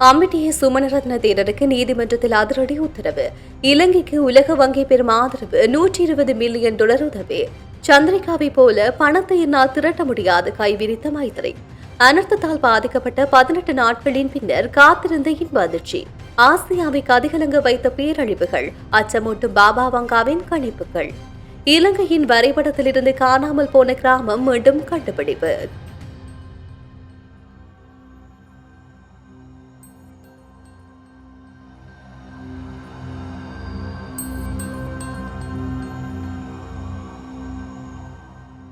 அமிட்டிய சுமனரத்ன தேரருக்கு நீதிமன்றத்தில் அதிரடி உத்தரவு. இலங்கைக்கு உலக வங்கி பெறும் ஆதரவு நூற்றி இருபது மில்லியன் டாலர் உதவி. சந்திரிகாவை போல பணத்தை என்னால் திரட்ட முடியாது கைவிரித்த மைத்திரி. அனர்த்தத்தால் பாதிக்கப்பட்ட பதினெட்டு நாட்களின் பின்னர் காத்திருந்த இன்ப அதிர்ச்சி. ஆசியாவை கதிகலங்க வைத்த பேரழிவுகள் அச்சமூட்டும் பாபா வங்காவின் கணிப்புகள். இலங்கையின் வரைபடத்திலிருந்து காணாமல் போன கிராமம் மீண்டும் கண்டுபிடிப்பு.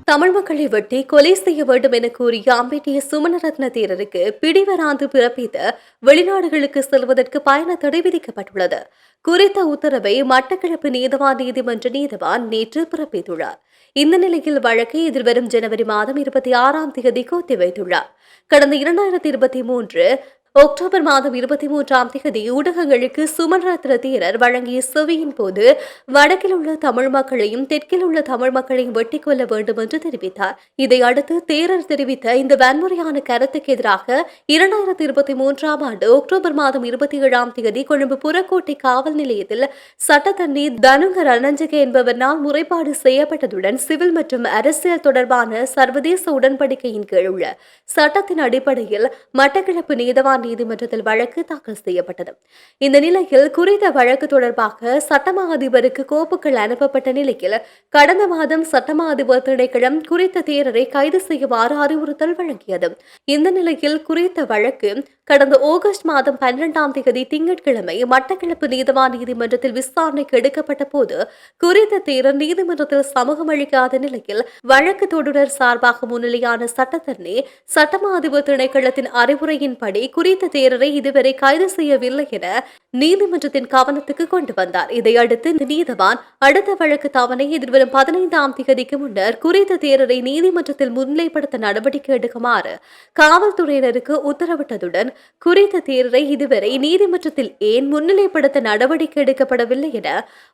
தமிழ் மக்களை வெட்டி கொலை செய்ய வேண்டும் என கூறிய அம்பேட்டிய சுமணரத்ன தேரருக்கு பிடிவராந்து பிறப்பித்த வெளிநாடுகளுக்கு செல்வதற்கு பயண தடை விதிக்கப்பட்டுள்ளது. குறித்த உத்தரவை மட்டக்களப்பு நீதவான் நீதிமன்ற நீதவான் நேற்று பிறப்பித்துள்ளார். இந்த நிலையில் வழக்கை எதிர்வரும் ஜனவரி மாதம் இருபத்தி ஆறாம் தேதி ஒத்திவைத்துள்ளார். கடந்த இரண்டாயிரத்தி இருபத்தி மூன்று அக்டோபர் மாதம் இருபத்தி மூன்றாம் தேதி ஊடகங்களுக்கு சுமன் ரத்ன தீரர் வழங்கிய செவியின் போது வடக்கில் உள்ள தமிழ் மக்களையும் தெற்கில் உள்ள தமிழ் மக்களையும் வெட்டிக் கொள்ள வேண்டும் என்று தெரிவித்தார். இதை அடுத்து தேரர் தெரிவித்த இந்த வன்முறையான கருத்துக்கு எதிராக இரண்டாயிரத்தி இருபத்தி மூன்றாம் ஆண்டு அக்டோபர் மாதம் இருபத்தி ஏழாம் தேதி கொழும்பு புறக்கோட்டை காவல் நிலையத்தில் சட்டத்தண்ணி தனுங்க ரணஞ்சக என்பவரால் முறைப்பாடு செய்யப்பட்டதுடன் சிவில் மற்றும் அரசியல் தொடர்பான சர்வதேச உடன்படிக்கையின் கீழ் உள்ள சட்டத்தின் அடிப்படையில் மட்டக்களப்பு நீதவான் நீதிமன்றத்தில் வழக்கு தாக்கல் செய்யப்பட்டது. இந்த நிலையில் குறித்த வழக்கு தொடர்பாக சட்டமா அதிபருக்கு கோப்புகள் அனுப்பப்பட்ட நிலையில் கடந்த மாதம் சட்டமா அதிபர் திணைக்களம் குறித்த தேரரை கைது செய்யுமாறு அறிவுறுத்தல் வழங்கியது. இந்த நிலையில் குறித்த வழக்கு கடந்த ஆகஸ்ட் மாதம் பன்னிரெண்டாம் தேதி திங்கட்கிழமை மட்டக்களப்பு நீதவான் நீதிமன்றத்தில் விசாரணைக்கு எடுக்கப்பட்ட போது குறித்த தேரர் நீதிமன்றத்தில் சமூகம் அளிக்காத நிலையில் வழக்கு தொடுநர் சார்பாக முன்னிலையான சட்டத்தரணி சட்டமா அதிபர் திணைக்களத்தின் அறிவுரையின்படி குறி குறித்த தேரரை இதுவரை கைது செய்யவில்லை என நீதிமன்றத்தின் கவனத்துக்கு கொண்டு வந்தார். இதையடுத்து நீதவான் அடுத்த வழக்கு தவணை எதிர்வரும் பதினைந்தாம் தேதிக்கு முன்னர் குறித்த தேரரை நீதிமன்றத்தில் முன்னிலைப்படுத்த நடவடிக்கை எடுக்குமாறு காவல்துறையினருக்கு உத்தரவிட்டதுடன் குறித்த தேரரை இதுவரை நீதிமன்றத்தில் ஏன் முன்னிலைப்படுத்த நடவடிக்கை எடுக்கப்படவில்லை என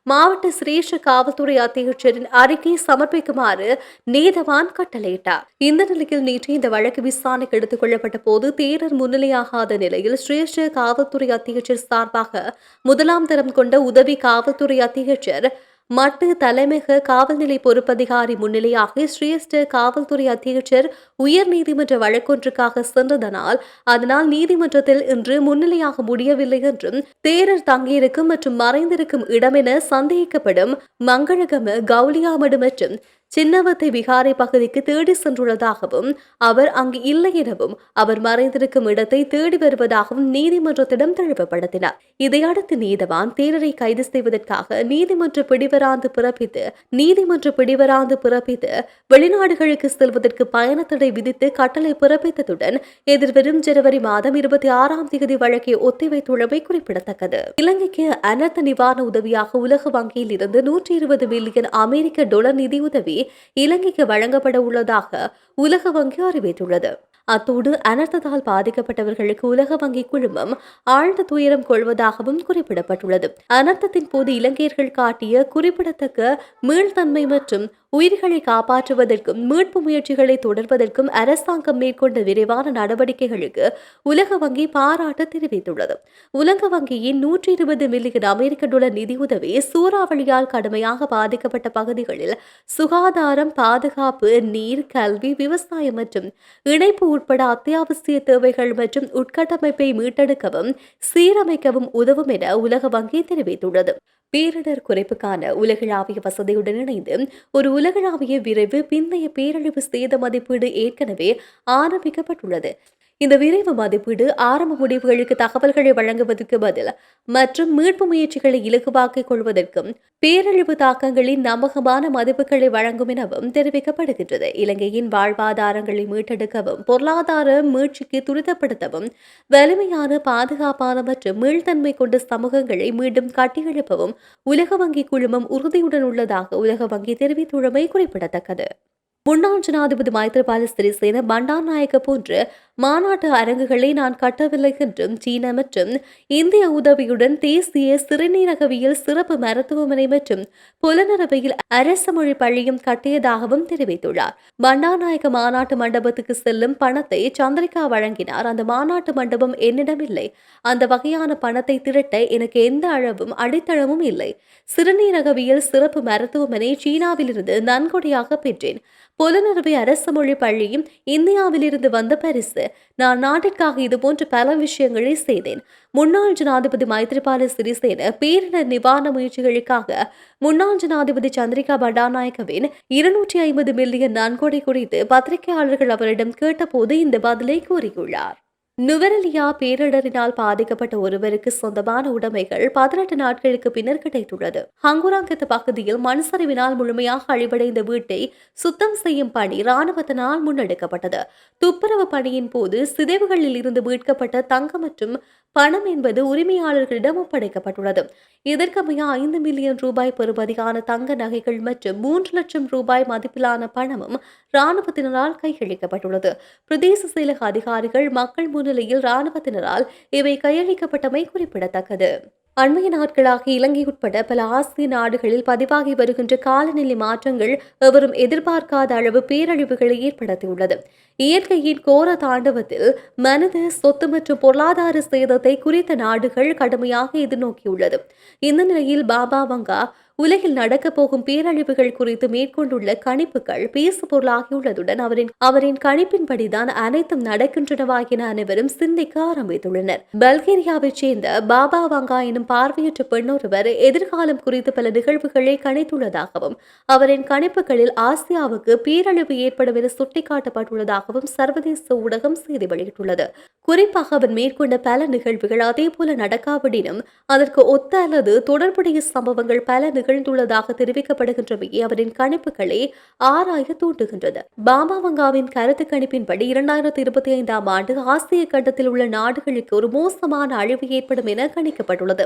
மாவட்ட சிரேஷ்ட காவல்துறை அத்தியட்சரின் அறிக்கை சமர்ப்பிக்குமாறு நீதவான் கட்டளையிட்டார். இந்த நிலையில் நேற்று இந்த வழக்கு விசாரணைக்கு எடுத்துக் கொள்ளப்பட்ட போது தேரர் முன்னிலையாகாத நிலையில் சிரேஷ்ட காவல்துறை அத்தியட்சர் சார்பாக முதலாம் தரம் கொண்ட உதவி காவல்துறை அத்தியட்சர் மட்டு தலைமையக காவல்நிலை பொறுப்பதிகாரி முன்னிலையாக சிரேஷ்ட காவல்துறை அத்தியட்சர் உயர் நீதிமன்ற வழக்கொன்றுக்காக சென்றதனால் அதனால் நீதிமன்றத்தில் இன்று முன்னிலையாக முடியவில்லை என்றும் தேரர் தங்கியிருக்கும் மற்றும் மறைந்திருக்கும் இடமென சந்தேகிக்கப்படும் மங்களகம கவுலியாமடு மற்றும் சின்னவத்தை விகாரை பகுதிக்கு தேடி சென்றுள்ளதாகவும் அவர் அங்கு இல்லை எனவும் அவர் மறைந்திருக்கும் இடத்தை தேடி வருவதாகவும் நீதிமன்றத்திடம் தெளிவுபடுத்தினார். இதையடுத்து நீதவான் தேரரை கைது செய்வதற்காக நீதிமன்ற பிடிவராந்து பிறப்பித்து நீதிமன்ற பிடிவராந்து பிறப்பித்து வெளிநாடுகளுக்கு செல்வதற்கு பயணத்தடை விதித்து கட்டளை பிறப்பித்ததுடன் எதிர்வரும் ஜனவரி மாதம் இருபத்தி ஆறாம் தேதி வழக்கை ஒத்திவைத்துள்ளமை குறிப்பிடத்தக்கது. இலங்கைக்கு அனர்த்த நிவாரண உதவியாக உலக வங்கியில் இருந்து நூற்றி இருபது மில்லியன் அமெரிக்க டொலர் நிதியுதவி இலங்கைக்கு வழங்கப்பட உள்ளதாக உலக வங்கி அறிவித்துள்ளது. அத்தோடு அனர்த்தத்தால் பாதிக்கப்பட்டவர்களுக்கு உலக வங்கி குழுமம் ஆழ்ந்த துயரம் கொள்வதாகவும் குறிப்பிடப்பட்டுள்ளது. அனர்த்தத்தின் போது இலங்கையர்கள் காட்டிய குறிப்பிடத்தக்க மீள்தன்மை மற்றும் உயிர்களை காப்பாற்றுவதற்கும் மீட்பு முயற்சிகளை தொடர்வதற்கும் அரசாங்கம் மேற்கொண்ட விரைவான நடவடிக்கைகளுக்கு உலக வங்கி பாராட்டு தெரிவித்துள்ளது. உலக வங்கியின் நூற்றி இருபது மில்லியன் அமெரிக்க டாலர் நிதியுதவி சூறாவளியால் கடுமையாக பாதிக்கப்பட்ட பகுதிகளில் சுகாதாரம் பாதுகாப்பு நீர் கல்வி விவசாயம் மற்றும் இணைப்பு உட்பட அத்தியாவசிய தேவைகள் மற்றும் உட்கட்டமைப்பை மீட்டெடுக்கவும் சீரமைக்கவும் உதவும் என உலக வங்கி தெரிவித்துள்ளது. பேரிடர் குறைப்புக்கான உலகளாவிய வசதியுடன் இணைந்து ஒரு உலகளாவிய விரைவு பிந்தைய பேரழிவு சேத மதிப்பீடு ஏற்கனவே ஆரம்பிக்கப்பட்டுள்ளது. இந்த விரைவு மதிப்பீடு ஆரம்ப முடிவுகளுக்கு தகவல்களை வழங்குவதற்கு பதில் மற்றும் மீட்பு முயற்சிகளை இலகுவாக்கிக் கொள்வதற்கும் பேரழிவு தாக்கங்களின் நம்பகமான மதிப்புகளை வழங்கும் எனவும் தெரிவிக்கப்படுகின்றது. இலங்கையின் வாழ்வாதாரங்களை மீட்டெடுக்கவும் பொருளாதார மீட்சிக்கு துரிதப்படுத்தவும் வலிமையான பாதுகாப்பான மற்றும் மீள்தன்மை கொண்ட சமூகங்களை மீண்டும் கட்டியெழுப்பவும் உலக வங்கி குழுமம் உறுதியுடன் உள்ளதாக உலக வங்கி தெரிவித்துள்ளமை குறிப்பிடத்தக்கது. முன்னாள் ஜனாதிபதி மைத்ரிபால சிறிசேன பண்டார்நாயக்க போன்ற மாநாட்டு அரங்குகளை நான் கட்டவில்லை என்றும் சீன மற்றும் இந்திய உதவியுடன் தேசிய சிறுநீரகவியல் சிறப்பு மருத்துவமனை மற்றும் புலனரவையில் அரச மொழி பள்ளியும் கட்டியதாகவும் தெரிவித்துள்ளார். பண்டார்நாயக்க மாநாட்டு மண்டபத்துக்கு செல்லும் பணத்தை சந்திரிகா வழங்கினார். அந்த மாநாட்டு மண்டபம் என்னிடமில்லை. அந்த வகையான பணத்தை திரட்ட எனக்கு எந்த அளவும் அடித்தளமும் இல்லை. சிறுநீரகவியல் சிறப்பு மருத்துவமனை சீனாவிலிருந்து நன்கொடையாக பெற்றேன். புலனறுவை அரசு மொழி பள்ளியும் இந்தியாவிலிருந்து வந்த பரிசு. நான் நாட்டிற்காக இதுபோன்ற பல விஷயங்களை செய்தேன். முன்னாள் ஜனாதிபதி மைத்ரிபால சிறிசேன பேரிடர் நிவாரண முயற்சிகளுக்காக முன்னாள் ஜனாதிபதி சந்திரிகா பண்டாநாயக்கவின் இருநூற்றி ஐம்பது மில்லியன் நன்கொடை குறித்து பத்திரிகையாளர்கள் அவரிடம் கேட்டபோது இந்த பதிலை கூறியுள்ளார். நுவரெலியா பேரிடரினால் பாதிக்கப்பட்ட ஒருவருக்கு சொந்தமான உடைமைகள் பதினெட்டு நாட்களுக்கு பின்னர் கிடைத்துள்ளது. ஹங்குராங்கத்து பகுதியில் மண் சரிவினால் முழுமையாக அழிவடைந்த வீட்டை சுத்தம் செய்யும் பணி ராணுவத்தினால் முன்னெடுக்கப்பட்டது. துப்புரவு பணியின் போது சிதைவுகளில் இருந்து மீட்கப்பட்ட தங்கம் மற்றும் பணம் என்பது உரிமையாளர்களிடம் ஒப்படைக்கப்பட்டுள்ளது. இதற்கமைய ஐந்து மில்லியன் ரூபாய் பெறுமதியான தங்க நகைகள் மற்றும் மூன்று லட்சம் ரூபாய் மதிப்பிலான பணமும் இராணுவத்தினரால் கையளிக்கப்பட்டுள்ளது. பிரதேச செயலக அதிகாரிகள் மக்கள் முன்னிலையில் இராணுவத்தினரால் இவை கையளிக்கப்பட்டமை குறிப்பிடத்தக்கது. அண்மைய நாட்களாக இலங்கை உட்பட பல ஆசிய நாடுகளில் பதிவாகி வருகின்ற காலநிலை மாற்றங்கள் எவரும் எதிர்பார்க்காத அளவு பேரழிவுகளை ஏற்படுத்தியுள்ளது. இயற்கையின் கோர தாண்டவத்தில் மனித சொத்து மற்றும் பொருளாதார சேதத்தை குறித்த நாடுகள் கடுமையாக எதிர்நோக்கியுள்ளது. இந்த நிலையில் பாபா வங்கா உலகில் நடக்கப் போகும் பேரழிவுகள் குறித்து மேற்கொண்டுள்ள கணிப்புகள் பேசு பொருளாகியுள்ளதுடன் அவரின் அவரின் கணிப்பின்படிதான் அனைத்தும் நடக்கின்றனவா என அனைவரும் சிந்திக்க ஆரம்பித்துள்ளனர். பல்கேரியாவைச் சேர்ந்த பாபா வங்கா எனும் பார்வையற்ற பெண்ணொருவர் எதிர்காலம் குறித்து பல நிகழ்வுகளை கணித்துள்ளதாகவும் அவரின் கணிப்புகளில் ஆசியாவுக்கு பேரழிவு ஏற்படும் என சுட்டிக்காட்டப்பட்டுள்ளதாகவும் சர்வதேச ஊடகம் செய்தி வெளியிட்டுள்ளது. குறிப்பாக அவர் மேற்கொண்ட பல நிகழ்வுகள் அதேபோல நடக்காவிடனும் அதற்கு ஒத்த அல்லது தொடர்புடைய சம்பவங்கள் பல நிகழ்ந்துள்ளதாக தெரிவிக்கப்படுகின்றவையே அவரின் கணிப்புகளை ஆராய தூண்டுகின்றது. பாமாவங்காவின் கருத்து கணிப்பின்படி இரண்டாயிரத்தி இருபத்தி ஐந்தாம் ஆண்டு ஆசிய கண்டத்தில் உள்ள நாடுகளுக்கு ஒரு மோசமான அழிவு ஏற்படும் என கணிக்கப்பட்டுள்ளது.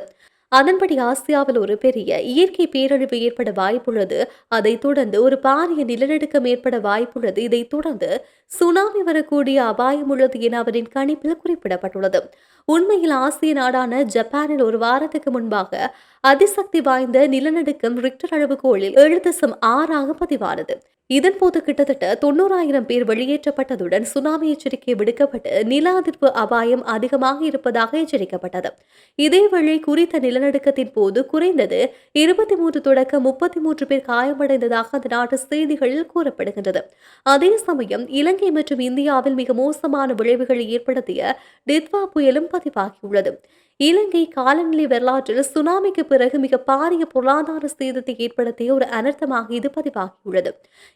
அதன்படி ஆசியாவில் ஒரு பெரிய இயற்கை பேரழிவு ஏற்பட வாய்ப்புள்ளது. அதைத் தொடர்ந்து ஒரு பாரிய நிலநடுக்கம் ஏற்பட வாய்ப்புள்ளது. இதைத் தொடர்ந்து சுனாமி வரக்கூடிய அபாயம் உள்ளது என அவரின் கணிப்பில் குறிப்பிடப்பட்டுள்ளது. உண்மையில் ஆசிய நாடான ஜப்பானில் ஒரு வாரத்துக்கு முன்பாக அதிசக்தி வாய்ந்த நிலநடுக்கம் ரிக்டர் அளவுகோலில் ஏழு தசம் ஆறாக பதிவானது. இதன்போது கிட்டத்தட்ட தொண்ணூறாயிரம் பேர் வெளியேற்றப்பட்டதுடன் சுனாமி எச்சரிக்கை விடுக்கப்பட்டு நில அதிர்வு அபாயம் அதிகமாக இருப்பதாக எச்சரிக்கப்பட்டது. இதேவேளை குறித்த நிலநடுக்கத்தின் போது குறைந்தது இருபத்தி மூன்று தொடக்க முப்பத்தி மூன்று பேர் காயமடைந்ததாக அந்த நாட்டு செய்திகளில் கூறப்படுகின்றது. அதே சமயம் இலங்கை மற்றும் இந்தியாவில் மிக மோசமான விளைவுகளை ஏற்படுத்திய டித்வா புயலும் பதிவாகியுள்ளது. இலங்கை காலநிலை வரலாற்றில் சுனாமிக்கு பிறகு மிக பாரிய பொருளாதார சேதத்தை ஏற்படுத்திய ஒரு அனர்த்தமாக இது பதிவாகியுள்ளது.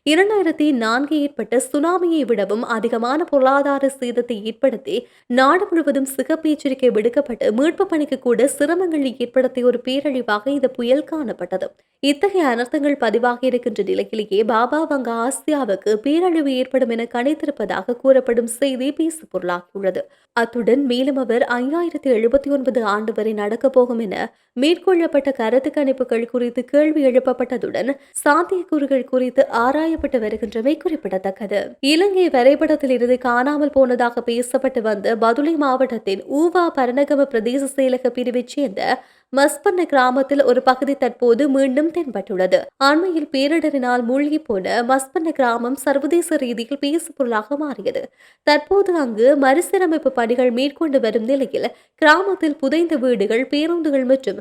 இரண்டாயிரத்தி நான்கு ஏற்பட்ட சுனாமியை விடவும் அதிகமான பொருளாதார சேதத்தை ஏற்படுத்தி நாடு முழுவதும் சிகப்பு எச்சரிக்கை விடுக்கப்பட்டு மீட்பு பணிக்கு கூட சிரமங்களை ஏற்படுத்திய ஒரு பேரழிவாக இந்த புயல் காணப்பட்டது. இத்தகைய அனர்த்தங்கள் பதிவாகி இருக்கின்ற நிலையிலேயே பாபா வங்க ஆசியாவுக்கு பேரழிவு ஏற்படும் என கணித்திருப்பதாக கூறப்படும் செய்தி பேசு பொருளாகியுள்ளது அத்துடன் மேலும் அவர் ஐயாயிரத்தி எழுபத்தி ஒன்பது ஆண்டு வரை நடக்கப் போகும் என மேற்கொள்ளப்பட்ட கருத்து கணிப்புகள் குறித்து கேள்வி எழுப்பப்பட்டதுடன் சாத்தியக்கூறுகள் குறித்து ஆராயப்பட்டு வருகின்றமை குறிப்பிடத்தக்கது. இலங்கை வரைபடத்தில் இருந்து காணாமல் போனதாக பேசப்பட்டு வந்த பதுளை மாவட்டத்தின் ஊவா பரணகம பிரதேச செயலக பிரிவைச் சேர்ந்த மஸ்பன்ன கிராமத்தில் ஒரு பகுதி தற்போது மீண்டும் தென்பட்டுள்ளது. அண்மையில் பேரிடரினால் மூழ்கி போன மஸ்பன்ன கிராமம் சர்வதேச ரீதியில் பேசு பொருளாக மாறியது. தற்போது அங்கு மறுசீரமைப்பு பணிகள் மேற்கொண்டு வரும் நிலையில் கிராமத்தில் புதைந்த வீடுகள் பேருந்துகள் மற்றும்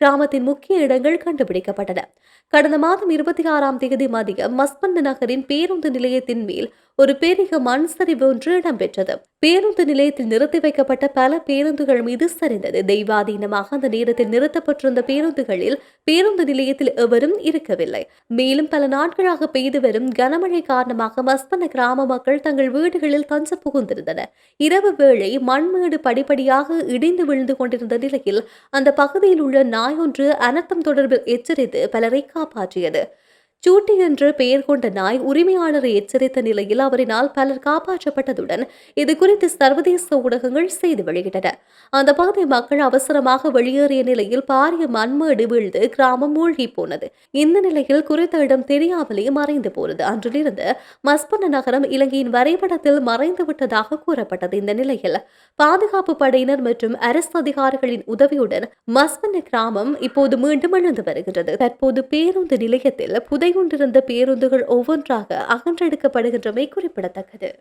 கிராமத்தின் முக்கிய இடங்கள் கண்டுபிடிக்கப்பட்டன. கடந்த மாதம் இருபத்தி ஆறாம் தேதி மதியம் மஸ்பண்ட் நகரின் பேருந்து நிலையத்தின் மேல் ஒரு பெரிய மண் சரிவு ஒன்று இடம்பெற்றது. பேருந்து நிலையத்தில் நிறுத்தி வைக்கப்பட்ட பல பேருந்துகள் மீது சரிந்தது. தெய்வாதீனமாக அந்த நேரத்தில் நிறுத்தப்பட்டிருந்த பேருந்துகளில் பேருந்து நிலையத்தில் எவரும் இருக்கவில்லை. மேலும் பல நாட்களாக பெய்து வரும் கனமழை காரணமாக மஸ்பன கிராம மக்கள் தங்கள் வீடுகளில் தஞ்ச புகுந்திருந்தனர். இரவு வேளை மண்மேடு படிப்படியாக இடிந்து விழுந்து கொண்டிருந்த நிலையில் அந்த பகுதியில் உள்ள நாய் ஒன்று அனர்த்தம் தொடர்பில் எச்சரித்து பலரை காப்பாற்றியது. சூட்டி என்று பெயர் கொண்ட நாய் உரிமையாளரை எச்சரித்த நிலையில் அவரினால் பலர் காப்பாற்றப்பட்டதுடன் இது குறித்து சர்வதேச ஊடகங்கள் செய்தி வெளியிட்டன. அந்த பகுதி மக்கள் அவசரமாக வெளியேறிய நிலையில் பாரிய மண்மேடு வீழ்ந்து கிராமம் மூழ்கி போனது. இந்த நிலையில் குறித்த இடம் தெரியாமலே மறைந்து போனது. அன்றிலிருந்து மஸ்பன நகரம் இலங்கையின் வரைபடத்தில் மறைந்து விட்டதாக கூறப்பட்டது இந்த நிலையில். பாதுகாப்பு படையினர் மற்றும் அரசு அதிகாரிகளின் உதவியுடன் மஸ்பன கிராமம் இப்போது மீண்டும் எழுந்து வருகிறது தற்போது பேருந்து நிலையத்தில் புதை கொண்டிருந்த பேருந்துகள் ஒவ்வொன்றாக அகன்றெடுக்கப்படுகின்றமை குறிப்பிடத்தக்கது.